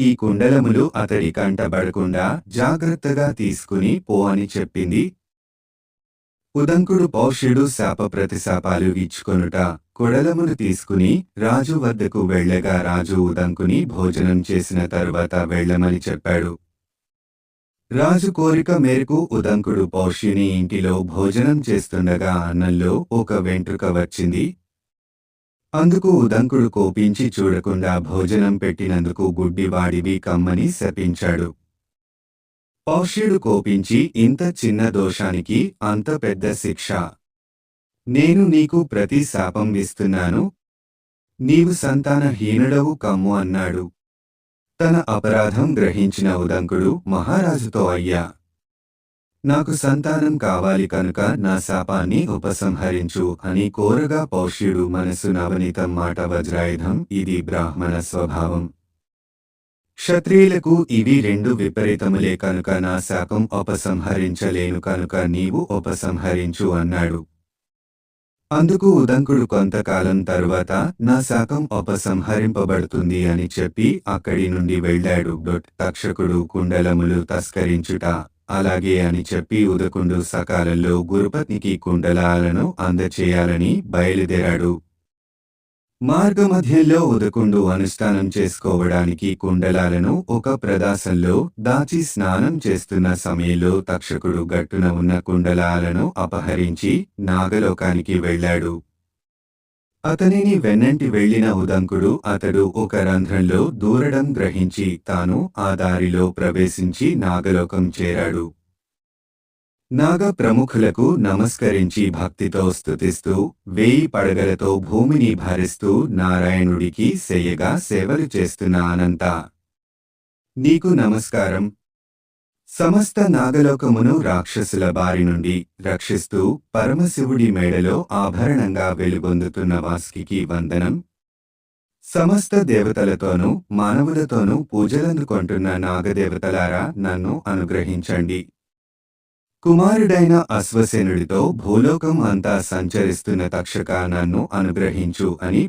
ఈ కుండలములు అతడి కంటబడకుండా జాగ్రత్తగా తీసుకుని పో అని చెప్పింది. ఉదంకుడు పౌష్యుడు శాప ప్రతిశాపాలు ఇచ్చుకొనుట కొడలమును తీసుకుని రాజు వద్దకు వెళ్ళగా రాజు ఉదంకుని భోజనం చేసిన తరువాత వెళ్ళమని చెప్పాడు. రాజు కోరిక మేరకు ఉదంకుడు పౌష్యుని ఇంటిలో భోజనం చేస్తుండగా అన్నంలో ఒక వెంట్రుక వచ్చింది. అందుకు ఉదంకుడు కోపించి చూడకుండా భోజనం పెట్టినందుకు గుడ్డివాడివి కమ్మని శపించాడు. పౌష్యుడు కోపించి ఇంత చిన్న దోషానికి అంత పెద్ద శిక్ష. నేను నీకు ప్రతి శాపం ఇస్తున్నాను. నీవు సంతానహీనుడవు కమ్ము అన్నాడు. తన అపరాధం గ్రహించిన ఉదంకుడు మహారాజుతో అయ్యా నాకు సంతానం కావాలి కనుక నా శాపాన్ని ఉపసంహరించు అని కోరగా పౌష్యుడు మనసు నవనీతం మాట వజ్రాయుధం. ఇది బ్రాహ్మణ స్వభావం. క్షత్రియులకు ఇవి రెండు విపరీతములే కనుక నా శాపం ఉపసంహరించలేను కనుక నీవు ఉపసంహరించు అన్నాడు. అందుకు ఉదంకుడు కొంతకాలం తరువాత నా శాకం ఉపసంహరింపబడుతుంది అని చెప్పి అక్కడి నుండి వెళ్ళాడు డొట్ తక్షకుడు కుండలములు తస్కరించుట అలాగే అని చెప్పి ఉదకుండు సకాలంలో గురుపత్నికి కుండలాలను అందచేయాలని బయలుదేరాడు. మార్గమధ్యంలో ఉదకుండు అనుష్ఠానం చేసుకోవడానికి కుండలాలను ఒక ప్రదాసంలో దాచి స్నానం చేస్తున్న సమయంలో తక్షకుడు గట్టున ఉన్న కుండలాలను అపహరించి నాగలోకానికి వెళ్ళాడు. అతనిని వెన్నంటి వెళ్ళిన ఉదంకుడు అతడు ఒక రంధ్రంలో దూరడం గ్రహించి తాను ఆ దారిలో ప్రవేశించి నాగలోకం చేరాడు. నాగ ప్రముఖులకు నమస్కరించి భక్తితో స్తుతిస్తూ వేయి పడగలతో భూమిని భరిస్తూ నారాయణుడికి సేయగా సేవలు చేస్తున్న అనంత. నీకు నమస్కారం. సమస్త నాగలోకమును రాక్షసుల బారి నుండి రక్షిస్తూ పరమశివుడి మేడలో ఆభరణంగా వెలుగొందుతున్న వాసుకి వందనం. సమస్త దేవతలతోనూ మానవులతోనూ పూజలందుకొంటున్న నాగదేవతలారా నన్ను అనుగ్రహించండి. కుమారుడైన అశ్వసేనుడితో భూలోకం అంతా సంచరిస్తున్న తక్షక నన్ను అనుగ్రహించు అని